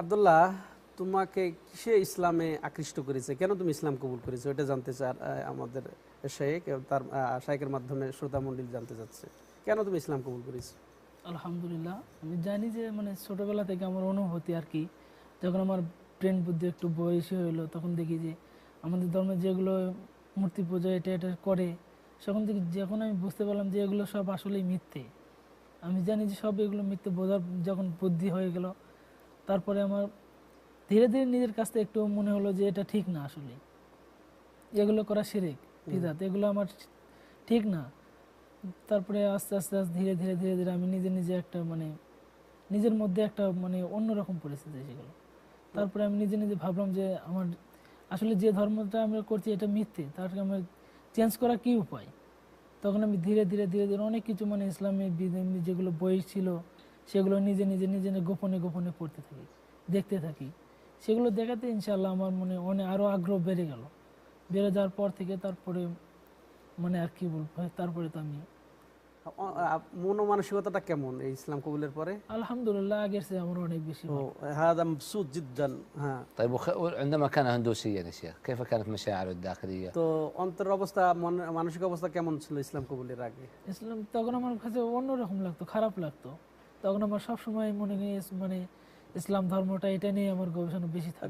আবদুল্লাহ, তোমাকে কিসে ইসলামে আকৃষ্ট করেছে? কেন তুমি ইসলাম কবুল করেছ? এটা জানতে চার আমাদের শেখ তার শাইকের মাধ্যমে শ্রোতা মন্ডল জানতে চাচ্ছে। কেন তুমি ইসলাম কবুল করেছ? আলহামদুলিল্লাহ, আমি জানি যে মানে ছোটবেলা থেকে আমার অনুভূতি আর কি, যখন আমার ব্রেন বুদ্ধি একটু বয়সী হলো তখন দেখি যে, আমাদের ধর্মে যেগুলো মূর্তি পূজা এটা এটা করে, তখন থেকে যখন আমি বুঝতে পারলাম যে এগুলো সব আসলেই মিথ্যে। আমি জানি যে সব এগুলো মিথ্যে বোঝার যখন বুদ্ধি হয়ে গেল তারপরে আমার ধীরে ধীরে নিজের কাছ থেকে একটু মনে হলো যে এটা ঠিক না আসলে। এগুলো করা শিরিক বিদাত এগুলো আমার ঠিক না। তারপরে আস্তে আস্তে আস্তে ধীরে ধীরে ধীরে ধীরে আমি নিজে নিজে একটা মানে নিজের মধ্যে একটা মানে অন্যরকম পরিস্থিতি এসে গেল। তারপরে আমি নিজে নিজে ভাবলাম যে আমার আসলে যে ধর্মটা আমরা করছি এটা মিথ্যে তারকে আমার চেঞ্জ করা কি উপায়? তখন আমি ধীরে ধীরে ধীরে ধীরে অনেক কিছু মানে ইসলামী বিধি যেগুলো বই ছিল সেগুলো নিজে নিজে নিজে নিজে গোপনে গোপনে পড়তে থাকি দেখতে থাকি সেগুলো দেখাতে ইনশাল্লাহ আমার মনে অনেক আরও আগ্রহ বেড়ে গেল বেড়ে যাওয়ার পর থেকে তারপরে মানে আর কি বলবো তারপরে তো আমি আ- আ- মন মানসিকতাটা কেমন এই ইসলাম কবুলের পরে আলহামদুলিল্লাহ আগের চেয়ে আমার অনেক বেশি ও ভালো। هذا مبسوط جدا হ্যাঁ طيب وخ... عندما كان هندوسيا يا شيخ كيف كانت مشاعره الداخليه؟ তো অন্তরের অবস্থা মন- মানসিক অবস্থা কেমন ছিল ইসলাম কবুলের আগে ইসলাম তখন আমার কাছে অন্যরকম লাগতো খারাপ লাগতো তখন আমার সবসময় মনে মানে ইসলাম ধর্মটা এটা নিয়ে আমার গবেষণা বেশি থাকতো